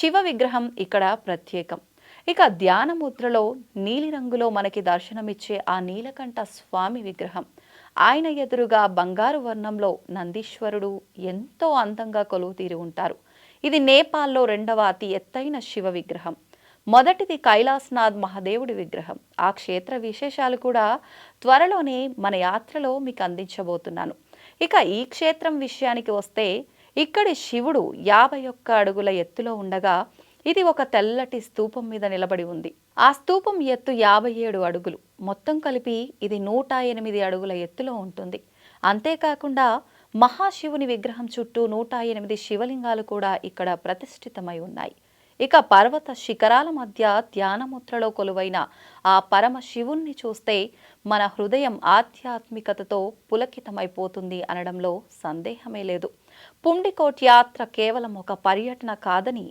శివ విగ్రహం ఇక్కడ ప్రత్యేకం. ఇక ధ్యాన ముద్రలో నీలిరంగులో మనకి దర్శనమిచ్చే ఆ నీలకంఠ స్వామి విగ్రహం. ఆయన ఎదురుగా బంగారు వర్ణంలో నందీశ్వరుడు ఎంతో అందంగా కొలువు తీరి ఉంటారు. ఇది నేపాల్లో రెండవ అతి ఎత్తైన శివ విగ్రహం. మొదటిది కైలాస్నాథ్ మహాదేవుడి విగ్రహం. ఆ క్షేత్ర విశేషాలు కూడా త్వరలోనే మన యాత్రలో మీకు అందించబోతున్నాను. ఇక ఈ క్షేత్రం విషయానికి వస్తే ఇక్కడి శివుడు యాభై ఒక్క అడుగుల ఎత్తులో ఉండగా ఇది ఒక తెల్లటి స్తూపం మీద నిలబడి ఉంది. ఆ స్తూపం ఎత్తు యాభై ఏడు అడుగులు. మొత్తం కలిపి ఇది నూట ఎనిమిది అడుగుల ఎత్తులో ఉంటుంది. అంతేకాకుండా మహాశివుని విగ్రహం చుట్టూ నూట ఎనిమిది శివలింగాలు కూడా ఇక్కడ ప్రతిష్ఠితమై ఉన్నాయి. ఇక పర్వత శిఖరాల మధ్య ధ్యానముద్రలో కొలువైన ఆ పరమ శివుణ్ణి చూస్తే మన హృదయం ఆధ్యాత్మికతతో పులకితమైపోతుంది అనడంలో సందేహమే లేదు. పుండికోట్ యాత్ర కేవలం ఒక పర్యటన కాదని